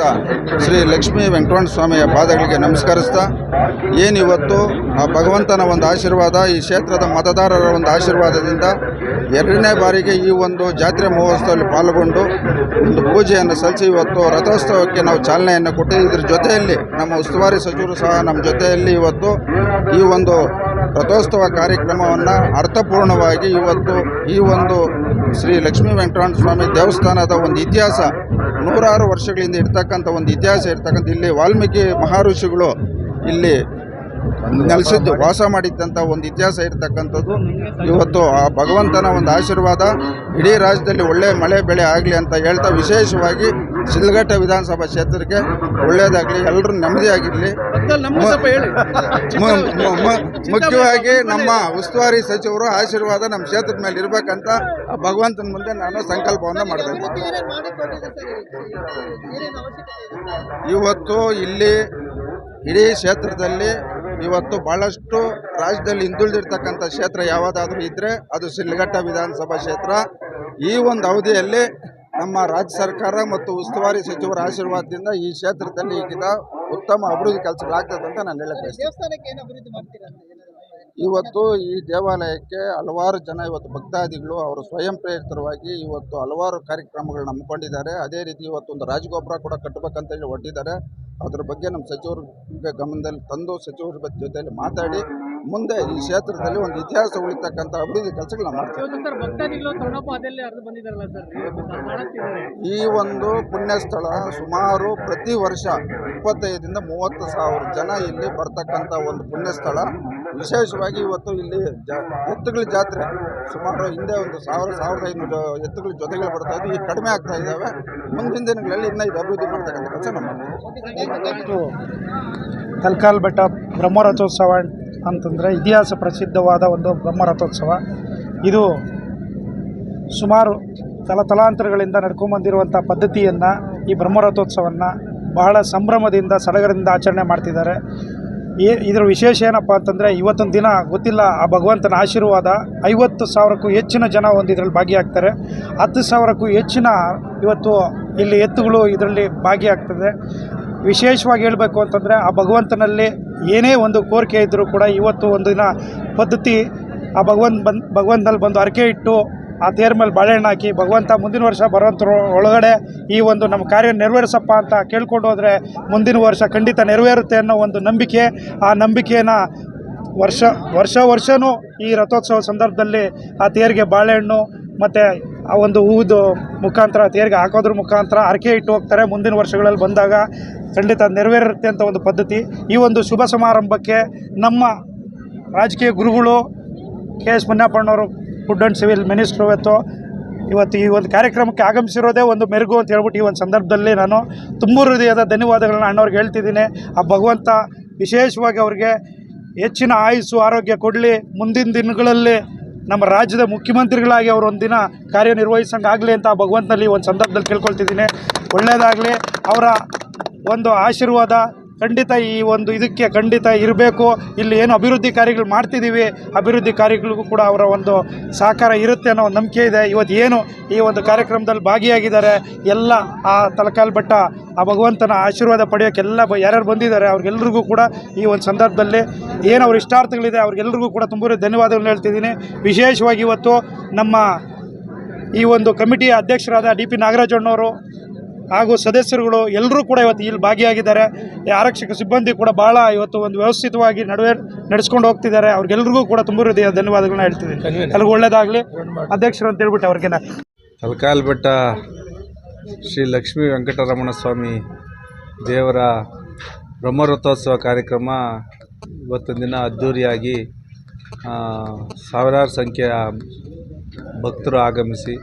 ಶ್ರೀ ಲಕ್ಷ್ಮೀ ವೆಂಕಟರಮಣ ಸ್ವಾಮಿಯ ಪಾದಗಳಿಗೆ ನಮಸ್ಕರಿಸ್ತಾ ಏನಿವತ್ತು ಆ ಭಗವಂತನ ಒಂದು ಆಶೀರ್ವಾದ, ಈ ಕ್ಷೇತ್ರದ ಮತದಾರರ ಒಂದು ಆಶೀರ್ವಾದದಿಂದ ಎರಡನೇ ಬಾರಿಗೆ ಈ ಒಂದು ಜಾತ್ರೆ ಮಹೋತ್ಸವದಲ್ಲಿ ಪಾಲ್ಗೊಂಡು ಒಂದು ಪೂಜೆಯನ್ನು ಸಲ್ಲಿಸಿ ಇವತ್ತು ರಥೋತ್ಸವಕ್ಕೆ ನಾವು ಚಾಲನೆಯನ್ನು ಕೊಟ್ಟು ಇದ್ರ ಜೊತೆಯಲ್ಲಿ ನಮ್ಮ ಉಸ್ತುವಾರಿ ಸಚಿವರು ಸಹ ನಮ್ಮ ಜೊತೆಯಲ್ಲಿ ಇವತ್ತು ಈ ಒಂದು ರಥೋತ್ಸವ ಕಾರ್ಯಕ್ರಮವನ್ನು ಅರ್ಥಪೂರ್ಣವಾಗಿ ಇವತ್ತು ಈ ಒಂದು ಶ್ರೀ ಲಕ್ಷ್ಮೀ ವೆಂಕಟರಮಣ ಸ್ವಾಮಿ ದೇವಸ್ಥಾನದ ಒಂದು ಇತಿಹಾಸ. ನೂರಾರು ವರ್ಷಗಳಿಂದ ಇರ್ತಕ್ಕಂಥ ಒಂದು ಇತಿಹಾಸ ಇರ್ತಕ್ಕಂಥ ಇಲ್ಲಿ ವಾಲ್ಮೀಕಿ ಮಹಾಋಷಿಗಳು ಇಲ್ಲಿ ನೆಲೆಸಿದ್ದು, ವಾಸ ಮಾಡಿದ್ದಂಥ ಒಂದು ಇತಿಹಾಸ ಇರತಕ್ಕಂಥದ್ದು. ಇವತ್ತು ಆ ಭಗವಂತನ ಒಂದು ಆಶೀರ್ವಾದ ಇಡೀ ರಾಜ್ಯದಲ್ಲಿ ಒಳ್ಳೆ ಮಳೆ, ಬೆಳೆ ಆಗಲಿ ಅಂತ ಹೇಳ್ತಾ ವಿಶೇಷವಾಗಿ ಶಿಲ್ಘಟ್ಟ ವಿಧಾನಸಭಾ ಕ್ಷೇತ್ರಕ್ಕೆ ಒಳ್ಳೆಯದಾಗಲಿ ಎಲ್ಲರೂ ನೆಮ್ಮದಿಯಾಗಿರಲಿ. ಮುಖ್ಯವಾಗಿ ನಮ್ಮ ಉಸ್ತುವಾರಿ ಸಚಿವರು ಆಶೀರ್ವಾದ ನಮ್ಮ ಕ್ಷೇತ್ರದ ಮೇಲೆ ಇರಬೇಕಂತ ಭಗವಂತನ ಮುಂದೆ ನಾನು ಸಂಕಲ್ಪವನ್ನು ಮಾಡ್ತೇನೆ. ಇವತ್ತು ಇಲ್ಲಿ ಇಡೀ ಕ್ಷೇತ್ರದಲ್ಲಿ ಇವತ್ತು ಭಾಳಷ್ಟು ರಾಜ್ಯದಲ್ಲಿ ಹಿಂದುಳಿದಿರ್ತಕ್ಕಂಥ ಕ್ಷೇತ್ರ ಯಾವುದಾದ್ರೂ ಇದ್ದರೆ ಅದು ಶಿಲ್ಘಟ್ಟ ವಿಧಾನಸಭಾ ಕ್ಷೇತ್ರ. ಈ ಒಂದು ಅವಧಿಯಲ್ಲಿ ನಮ್ಮ ರಾಜ್ಯ ಸರ್ಕಾರ ಮತ್ತು ಉಸ್ತುವಾರಿ ಸಚಿವರ ಆಶೀರ್ವಾದದಿಂದ ಈ ಕ್ಷೇತ್ರದಲ್ಲಿ ಈಗಿನ ಉತ್ತಮ ಅಭಿವೃದ್ಧಿ ಕೆಲಸಗಳಾಗ್ತದೆ ಅಂತ ನಾನು ಬಯಸ್ತೀನಿ. ಏನಾದ್ರು ಇವತ್ತು ಈ ದೇವಾಲಯಕ್ಕೆ ಹಲವಾರು ಜನ ಇವತ್ತು ಭಕ್ತಾದಿಗಳು ಅವರು ಸ್ವಯಂ ಪ್ರೇರಿತರವಾಗಿ ಇವತ್ತು ಹಲವಾರು ಕಾರ್ಯಕ್ರಮಗಳನ್ನ ಹಮ್ಮಿಕೊಂಡಿದ್ದಾರೆ. ಅದೇ ರೀತಿ ಇವತ್ತು ಒಂದು ರಾಜಗೋಪುರ ಕೂಡ ಕಟ್ಟಬೇಕಂತ ಹೇಳಿ ಒಡ್ಡಿದ್ದಾರೆ ಅದ್ರ ಬಗ್ಗೆ ನಮ್ಮ ಸಚಿವರು ಗಮನದಲ್ಲಿ ತಂದು ಸಚಿವರ ಜೊತೆಯಲ್ಲಿ ಮಾತಾಡಿ ಮುಂದೆ ಈ ಕ್ಷೇತ್ರದಲ್ಲಿ ಒಂದು ಇತಿಹಾಸ ಉಳಿತಕ್ಕಂಥ ಅಭಿವೃದ್ಧಿ ಕೆಲಸಗಳನ್ನ ಮಾಡ್ತೀವಿ ಈ ಒಂದು ಪುಣ್ಯ ಸ್ಥಳ ಸುಮಾರು ಪ್ರತಿ ವರ್ಷ ಇಪ್ಪತ್ತೈದರಿಂದ ಮೂವತ್ತು ಸಾವಿರ ಜನ ಇಲ್ಲಿ ಬರ್ತಕ್ಕಂಥ ಒಂದು ಪುಣ್ಯ ಸ್ಥಳ ವಿಶೇಷವಾಗಿ ಇವತ್ತು ಇಲ್ಲಿ ಜಾ ಎತ್ತುಗಳ ಜಾತ್ರೆ ಸುಮಾರು ಹಿಂದೆ ಒಂದು ಸಾವಿರ ಸಾವಿರದ ಐನೂರು ಎತ್ತುಗಳ ಜೊತೆಗಳು ಬರ್ತಾ ಇದ್ದು ಈಗ ಕಡಿಮೆ ಆಗ್ತಾ ಇದ್ದಾವೆ. ಮುಂದಿನ ದಿನಗಳಲ್ಲಿ ಇನ್ನೂ ಇದು ಅಭಿವೃದ್ಧಿ ಮಾಡ್ತಕ್ಕಂಥ ಕೆಲಸ ನಮ್ಮ ತಲ್ಕಾಲ್ ಬೆಟ್ಟ ಬ್ರಹ್ಮರಥೋತ್ಸವ ಅಂತಂದರೆ ಇತಿಹಾಸ ಪ್ರಸಿದ್ಧವಾದ ಒಂದು ಬ್ರಹ್ಮರಥೋತ್ಸವ. ಇದು ಸುಮಾರು ತಲತಲಾಂತರಗಳಿಂದ ನಡ್ಕೊಂಬಂದಿರುವಂಥ ಪದ್ಧತಿಯನ್ನು ಈ ಬ್ರಹ್ಮರಥೋತ್ಸವವನ್ನು ಬಹಳ ಸಂಭ್ರಮದಿಂದ ಸಡಗರದಿಂದ ಆಚರಣೆ ಮಾಡ್ತಿದ್ದಾರೆ. ಇದರ ವಿಶೇಷ ಏನಪ್ಪ ಅಂತಂದರೆ ಇವತ್ತೊಂದು ದಿನ ಗೊತ್ತಿಲ್ಲ, ಆ ಭಗವಂತನ ಆಶೀರ್ವಾದ ಐವತ್ತು ಸಾವಿರಕ್ಕೂ ಹೆಚ್ಚಿನ ಜನ ಒಂದು ಇದರಲ್ಲಿ ಭಾಗಿಯಾಗ್ತಾರೆ. ಹತ್ತು ಸಾವಿರಕ್ಕೂ ಹೆಚ್ಚಿನ ಇವತ್ತು ಇಲ್ಲಿ ಎತ್ತುಗಳು ಇದರಲ್ಲಿ ಭಾಗಿಯಾಗ್ತದೆ. ವಿಶೇಷವಾಗಿ ಹೇಳಬೇಕು ಅಂತಂದರೆ ಆ ಭಗವಂತನಲ್ಲಿ ಏನೇ ಒಂದು ಕೋರಿಕೆ ಇದ್ದರೂ ಕೂಡ ಇವತ್ತು ಒಂದು ದಿನ ಪದ್ಧತಿ ಆ ಭಗವಂತ ಬಂದು, ಭಗವಂತನಲ್ಲಿ ಬಂದು ಹರಕೆ ಇಟ್ಟು ಆ ತೇರ್ ಮೇಲೆ ಬಾಳೆಹಣ್ಣು ಹಾಕಿ ಭಗವಂತ ಮುಂದಿನ ವರ್ಷ ಬರೋಂಥರ ಒಳಗಡೆ ಈ ಒಂದು ನಮ್ಮ ಕಾರ್ಯ ನೆರವೇರಿಸಪ್ಪ ಅಂತ ಕೇಳ್ಕೊಂಡು ಹೋದರೆ ಮುಂದಿನ ವರ್ಷ ಖಂಡಿತ ನೆರವೇರುತ್ತೆ ಅನ್ನೋ ಒಂದು ನಂಬಿಕೆ, ಆ ನಂಬಿಕೆಯನ್ನು ವರ್ಷ ವರ್ಷ ವರ್ಷವೂ ಈ ರಥೋತ್ಸವ ಸಂದರ್ಭದಲ್ಲಿ ಆ ತೇರಿಗೆ ಬಾಳೆಹಣ್ಣು ಮತ್ತು ಆ ಒಂದು ಹೂದು ಮುಖಾಂತರ, ತೇರಿಗೆ ಹಾಕೋದ್ರ ಮುಖಾಂತರ ಹರಕೆ ಇಟ್ಟು ಹೋಗ್ತಾರೆ. ಮುಂದಿನ ವರ್ಷಗಳಲ್ಲಿ ಬಂದಾಗ ಖಂಡಿತ ನೆರವೇರುತ್ತೆ ಅಂತ ಒಂದು ಪದ್ಧತಿ. ಈ ಒಂದು ಶುಭ ಸಮಾರಂಭಕ್ಕೆ ನಮ್ಮ ರಾಜಕೀಯ ಗುರುಗಳು ಕೆ ಎಸ್ ಮುನ್ನಪ್ಪಣ್ಣವರು ಫುಡ್ ಆ್ಯಂಡ್ ಸಿವಿಲ್ ಮಿನಿಸ್ಟ್ರು ಇವತ್ತು ಇವತ್ತು ಈ ಒಂದು ಕಾರ್ಯಕ್ರಮಕ್ಕೆ ಆಗಮಿಸಿರೋದೇ ಒಂದು ಮೆರುಗು ಅಂತ ಹೇಳ್ಬಿಟ್ಟು ಈ ಒಂದು ಸಂದರ್ಭದಲ್ಲಿ ನಾನು ತುಂಬ ಹೃದಯದ ಧನ್ಯವಾದಗಳನ್ನ ಅಣ್ಣವ್ರಿಗೆ ಹೇಳ್ತಿದ್ದೀನಿ. ಆ ಭಗವಂತ ವಿಶೇಷವಾಗಿ ಅವ್ರಿಗೆ ಹೆಚ್ಚಿನ ಆಯುಸ್ಸು, ಆರೋಗ್ಯ ಕೊಡಲಿ. ಮುಂದಿನ ದಿನಗಳಲ್ಲಿ ನಮ್ಮ ರಾಜ್ಯದ ಮುಖ್ಯಮಂತ್ರಿಗಳಾಗಿ ಅವರು ಒಂದಿನ ಕಾರ್ಯನಿರ್ವಹಿಸಂಗೆ ಆಗಲಿ ಅಂತ ಭಗವಂತನಲ್ಲಿ ಒಂದು ಸಂದರ್ಭದಲ್ಲಿ ಕೇಳ್ಕೊಳ್ತಿದ್ದೀನಿ. ಒಳ್ಳೆಯದಾಗಲಿ ಅವರ ಒಂದು ಆಶೀರ್ವಾದ ಖಂಡಿತ ಈ ಒಂದು ಇದಕ್ಕೆ ಖಂಡಿತ ಇರಬೇಕು. ಇಲ್ಲಿ ಏನು ಅಭಿವೃದ್ಧಿ ಕಾರ್ಯಗಳು ಮಾಡ್ತಿದ್ದೀವಿ. ಅಭಿವೃದ್ಧಿ ಕಾರ್ಯಗಳಿಗೂ ಕೂಡ ಅವರ ಒಂದು ಸಹಕಾರ ಇರುತ್ತೆ ಅನ್ನೋ ಒಂದು ನಂಬಿಕೆ ಇದೆ. ಇವತ್ತು ಏನು ಈ ಒಂದು ಕಾರ್ಯಕ್ರಮದಲ್ಲಿ ಭಾಗಿಯಾಗಿದ್ದಾರೆ. ಎಲ್ಲ ಆ ತಲಕಾಲ್ ಬೆಟ್ಟ, ಆ ಭಗವಂತನ ಆಶೀರ್ವಾದ ಪಡೆಯೋಕ್ಕೆಲ್ಲ ಎಲ್ಲ ಯಾರ್ಯಾರು ಬಂದಿದ್ದಾರೆ, ಅವ್ರಿಗೆಲ್ರಿಗೂ ಕೂಡ ಈ ಒಂದು ಸಂದರ್ಭದಲ್ಲಿ ಏನು ಅವ್ರ ಇಷ್ಟಾರ್ಥಗಳಿದೆ ಅವ್ರಿಗೆಲ್ರಿಗೂ ಕೂಡ ತುಂಬ ಧನ್ಯವಾದಗಳನ್ನ ಹೇಳ್ತಿದ್ದೀನಿ. ವಿಶೇಷವಾಗಿ ಇವತ್ತು ನಮ್ಮ ಈ ಒಂದು ಕಮಿಟಿಯ ಅಧ್ಯಕ್ಷರಾದ ಡಿ ಪಿ ನಾಗರಾಜಣ್ಣವರು ಹಾಗೂ ಸದಸ್ಯರುಗಳು ಎಲ್ಲರೂ ಕೂಡ ಇವತ್ತು ಇಲ್ಲಿ ಭಾಗಿಯಾಗಿದ್ದಾರೆ. ಈ ಆರಕ್ಷಕ ಸಿಬ್ಬಂದಿ ಕೂಡ ಭಾಳ ಇವತ್ತು ಒಂದು ವ್ಯವಸ್ಥಿತವಾಗಿ ನಡುವೆ ನಡೆಸ್ಕೊಂಡು ಹೋಗ್ತಿದ್ದಾರೆ. ಅವ್ರಿಗೆಲ್ರಿಗೂ ಕೂಡ ತುಂಬ ಹೃದಯ ಧನ್ಯವಾದಗಳನ್ನ ಹೇಳ್ತಿದ್ದೀನಿ. ಎಲ್ಲರಿಗೂ ಒಳ್ಳೇದಾಗಲಿ. ಅಧ್ಯಕ್ಷರು ಅಂತ ಹೇಳ್ಬಿಟ್ಟು ಅವ್ರಿಗೆ ಅಲ್ಕಾಲ್ ಬೆಟ್ಟ ಶ್ರೀ ಲಕ್ಷ್ಮೀ ವೆಂಕಟರಮಣ ಸ್ವಾಮಿ ದೇವರ ಬ್ರಹ್ಮರಥೋತ್ಸವ ಕಾರ್ಯಕ್ರಮ ಇವತ್ತಿನ ದಿನ ಅದ್ಧೂರಿಯಾಗಿ ಸಾವಿರಾರು ಸಂಖ್ಯೆಯ ಭಕ್ತರು ಆಗಮಿಸಿ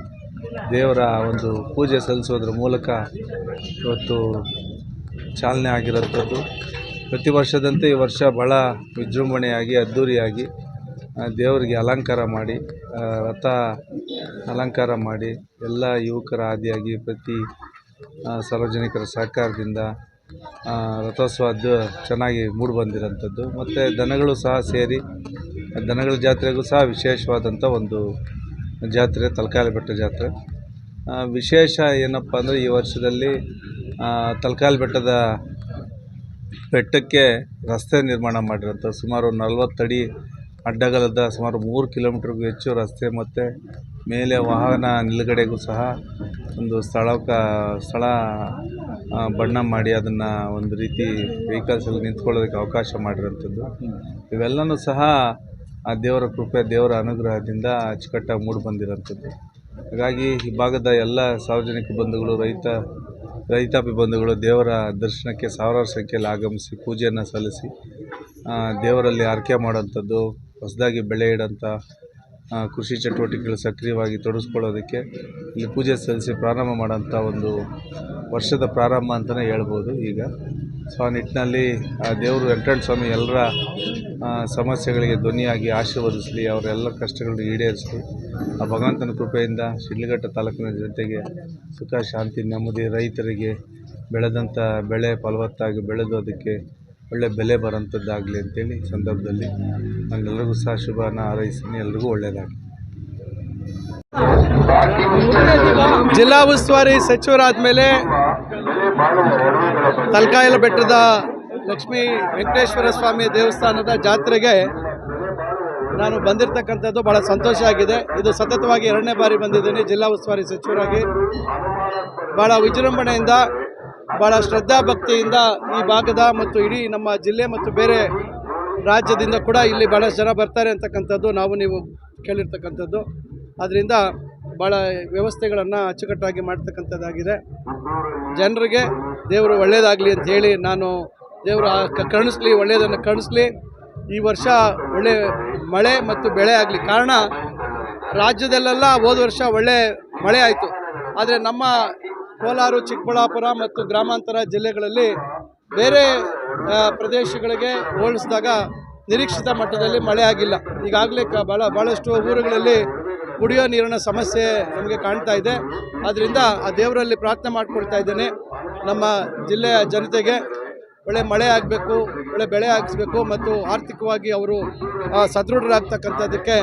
ದೇವರ ಒಂದು ಪೂಜೆ ಸಲ್ಲಿಸೋದ್ರ ಮೂಲಕ ಇವತ್ತು ಚಾಲನೆ ಆಗಿರೋಂಥದ್ದು ಪ್ರತಿ ವರ್ಷದಂತೆ ಈ ವರ್ಷ ಭಾಳ ವಿಜೃಂಭಣೆಯಾಗಿ ಅದ್ಧೂರಿಯಾಗಿ ದೇವರಿಗೆ ಅಲಂಕಾರ ಮಾಡಿ ರಥ ಅಲಂಕಾರ ಮಾಡಿ, ಎಲ್ಲ ಯುವಕರ ಆದಿಯಾಗಿ ಪ್ರತಿ ಸಾರ್ವಜನಿಕರ ಸಹಕಾರದಿಂದ ರಥೋತ್ಸವ ಚೆನ್ನಾಗಿ ಮೂಡಿ ಬಂದಿರೋಂಥದ್ದು ಮತ್ತು ದನಗಳು ಸಹ ಸೇರಿ, ದನಗಳ ಜಾತ್ರೆಗೂ ಸಹ ವಿಶೇಷವಾದಂಥ ಒಂದು ಜಾತ್ರೆ, ತಲಕಾಲಿ ಬೆಟ್ಟ ಜಾತ್ರೆ. ವಿಶೇಷ ಏನಪ್ಪ ಅಂದರೆ ಈ ವರ್ಷದಲ್ಲಿ ತಲಕಾಲ್ ಬೆಟ್ಟದ ಬೆಟ್ಟಕ್ಕೆ ರಸ್ತೆ ನಿರ್ಮಾಣ ಮಾಡಿರೋಂಥ ಸುಮಾರು ನಲವತ್ತಡಿ ಅಡ್ಡಗಲದ ಸುಮಾರು ಮೂರು ಕಿಲೋಮೀಟ್ರಿಗೂ ಹೆಚ್ಚು ರಸ್ತೆ ಮತ್ತು ಮೇಲೆ ವಾಹನ ನಿಲುಗಡೆಗೂ ಸಹ ಒಂದು ಸ್ಥಳಕ, ಸ್ಥಳ ಬಣ್ಣ ಮಾಡಿ ಅದನ್ನು ಒಂದು ರೀತಿ ವೆಹಿಕಲ್ಸಲ್ಲಿ ನಿಂತ್ಕೊಳ್ಳೋದಕ್ಕೆ ಅವಕಾಶ ಮಾಡಿರೋಂಥದ್ದು. ಇವೆಲ್ಲನೂ ಸಹ ಆ ದೇವರ ಕೃಪೆ, ದೇವರ ಅನುಗ್ರಹದಿಂದ ಅಚ್ಚುಕಟ್ಟಾಗಿ ಮೂಡಿ ಬಂದಿರೋಂಥದ್ದು. ಹಾಗಾಗಿ ಈ ಭಾಗದ ಎಲ್ಲ ಸಾರ್ವಜನಿಕ ಬಂಧುಗಳು, ರೈತ, ರೈತಾಪಿ ಬಂಧುಗಳು ದೇವರ ದರ್ಶನಕ್ಕೆ, ಸಾವಿರಾರು ಸಂಖ್ಯೆಯಲ್ಲಿ ಆಗಮಿಸಿ ಪೂಜೆಯನ್ನು ಸಲ್ಲಿಸಿ ದೇವರಲ್ಲಿ ಹರಕೆ ಮಾಡೋಂಥದ್ದು ಹೊಸದಾಗಿ ಬೆಳೆ ಇಡೋಂಥ ಕೃಷಿ ಚಟುವಟಿಕೆಗಳು ಸಕ್ರಿಯವಾಗಿ ತೊಡಗಿಸ್ಕೊಳ್ಳೋದಕ್ಕೆ ಇಲ್ಲಿ ಪೂಜೆ ಸಲ್ಲಿಸಿ ಪ್ರಾರಂಭ ಮಾಡೋಂಥ ಒಂದು ವರ್ಷದ ಪ್ರಾರಂಭ ಅಂತಲೇ ಹೇಳ್ಬೋದು ಈಗ. ಸೊ ಆ ನಿಟ್ಟಿನಲ್ಲಿ, ಆ ದೇವರು ವೆಂಕಟರಮಣ ಸ್ವಾಮಿ ಎಲ್ಲರ ಸಮಸ್ಯೆಗಳಿಗೆ ಧ್ವನಿಯಾಗಿ ಆಶೀರ್ವದಿಸಲಿ, ಅವರ ಎಲ್ಲ ಕಷ್ಟಗಳನ್ನು ಈಡೇರಿಸಲಿ. ಆ ಭಗವಂತನ ಕೃಪೆಯಿಂದ ಶಿಡ್ಲಘಟ್ಟ ತಾಲೂಕಿನ ಜನತೆಗೆ ಸುಖ, ಶಾಂತಿ, ನೆಮ್ಮದಿ, ರೈತರಿಗೆ ಬೆಳೆದಂಥ ಬೆಳೆ ಫಲವತ್ತಾಗಿ ಬೆಳೆದು ಅದಕ್ಕೆ ಒಳ್ಳೆ ಬೆಲೆ ಬರೋಂಥದ್ದಾಗಲಿ ಅಂತೇಳಿ ಈ ಸಂದರ್ಭದಲ್ಲಿ ನಾನೆಲ್ಲರಿಗೂ ಸಹ ಶುಭನ ಹಾರೈಸ್ತೀನಿ, ಎಲ್ರಿಗೂ ಒಳ್ಳೆಯದಾಗಲಿ. ಜಿಲ್ಲಾ ಉಸ್ತುವಾರಿ ಸಚಿವರಾದ ಮೇಲೆ ತಲಕಾಯಲ ಬೆಟ್ಟದ ಲಕ್ಷ್ಮೀ ವೆಂಕಟೇಶ್ವರ ಸ್ವಾಮಿ ದೇವಸ್ಥಾನದ ಜಾತ್ರೆಗೆ ನಾನು ಬಂದಿರತಕ್ಕಂಥದ್ದು ಭಾಳ ಸಂತೋಷ ಆಗಿದೆ. ಇದು ಸತತವಾಗಿ ಎರಡನೇ ಬಾರಿ ಬಂದಿದ್ದೀನಿ. ಜಿಲ್ಲಾ ಉಸ್ತುವಾರಿ ಸಚಿವರಾಗಿ ಭಾಳ ವಿಜೃಂಭಣೆಯಿಂದ ಭಾಳ ಶ್ರದ್ಧಾ ಭಕ್ತಿಯಿಂದ ಈ ಭಾಗದ ಮತ್ತು ಇಡೀ ನಮ್ಮ ಜಿಲ್ಲೆ ಮತ್ತು ಬೇರೆ ರಾಜ್ಯದಿಂದ ಕೂಡ ಇಲ್ಲಿ ಭಾಳಷ್ಟು ಜನ ಬರ್ತಾರೆ ಅಂತಕ್ಕಂಥದ್ದು ನಾವು ನೀವು ಕೇಳಿರ್ತಕ್ಕಂಥದ್ದು. ಅದರಿಂದ ಭಾಳ ವ್ಯವಸ್ಥೆಗಳನ್ನು ಅಚ್ಚುಕಟ್ಟಾಗಿ ಮಾಡ್ತಕ್ಕಂಥದ್ದಾಗಿದೆ. ಜನರಿಗೆ ದೇವರು ಒಳ್ಳೆಯದಾಗಲಿ ಅಂತ ಹೇಳಿ ನಾನು ದೇವರು ಕರುಣಿಸ್ಲಿ ಒಳ್ಳೆಯದನ್ನು ಕರುಣಿಸ್ಲಿ. ಈ ವರ್ಷ ಒಳ್ಳೆ ಮಳೆ ಮತ್ತು ಬೆಳೆ ಆಗಲಿ ಕಾರಣ ರಾಜ್ಯದಲ್ಲೆಲ್ಲ ಹೋದ ವರ್ಷ ಒಳ್ಳೆ ಮಳೆ ಆಯಿತು. ಆದರೆ ನಮ್ಮ ಕೋಲಾರ, ಚಿಕ್ಕಬಳ್ಳಾಪುರ ಮತ್ತು ಗ್ರಾಮಾಂತರ ಜಿಲ್ಲೆಗಳಲ್ಲಿ ಬೇರೆ ಪ್ರದೇಶಗಳಿಗೆ ಹೋಲಿಸಿದಾಗ ನಿರೀಕ್ಷಿತ ಮಟ್ಟದಲ್ಲಿ ಮಳೆ ಆಗಿಲ್ಲ. ಈಗಾಗಲೇ ಕ ಭಾಳ ಭಾಳಷ್ಟು ಊರುಗಳಲ್ಲಿ ಕುಡಿಯೋ ನೀರಿನ ಸಮಸ್ಯೆ ನಮಗೆ ಕಾಣ್ತಾ ಇದೆ. ಆದ್ದರಿಂದ ಆ ದೇವರಲ್ಲಿ ಪ್ರಾರ್ಥನೆ ಮಾಡಿಕೊಳ್ತಾ ಇದ್ದೇನೆ ನಮ್ಮ ಜಿಲ್ಲೆಯ ಜನತೆಗೆ. ಒಳ್ಳೆ ಮಳೆ ಆಗಬೇಕು ಒಳ್ಳೆ ಬೆಳೆ ಆಗಿಸ್ಬೇಕು ಮತ್ತು ಆರ್ಥಿಕವಾಗಿ ಅವರು ಆ, ಸದೃಢರಾಗ್ತಕ್ಕಂಥದ್ದಕ್ಕೆ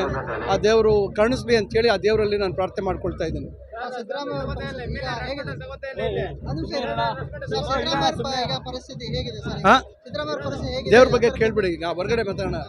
ಆ ದೇವರು ಕರುಣಿಸ್ಲಿ ಅಂತೇಳಿ ಆ ದೇವರಲ್ಲಿ ನಾನು ಪ್ರಾರ್ಥನೆ ಮಾಡ್ಕೊಳ್ತಾ ಇದ್ದೀನಿ. ಪರಿಸ್ಥಿತಿ ಹೇಗಿದೆ ಸರ್? ಹಾಂ? ಸಿದ್ದರಾಮಯ್ಯ ಪರಿಸ್ಥಿತಿ ಹೇಗಿದೆ? ದೇವ್ರ ಬಗ್ಗೆ ಕೇಳ್ಬಿಡಿ ಈಗ ಹೊರಗಡೆ ಮಾತಾಡೋಣ.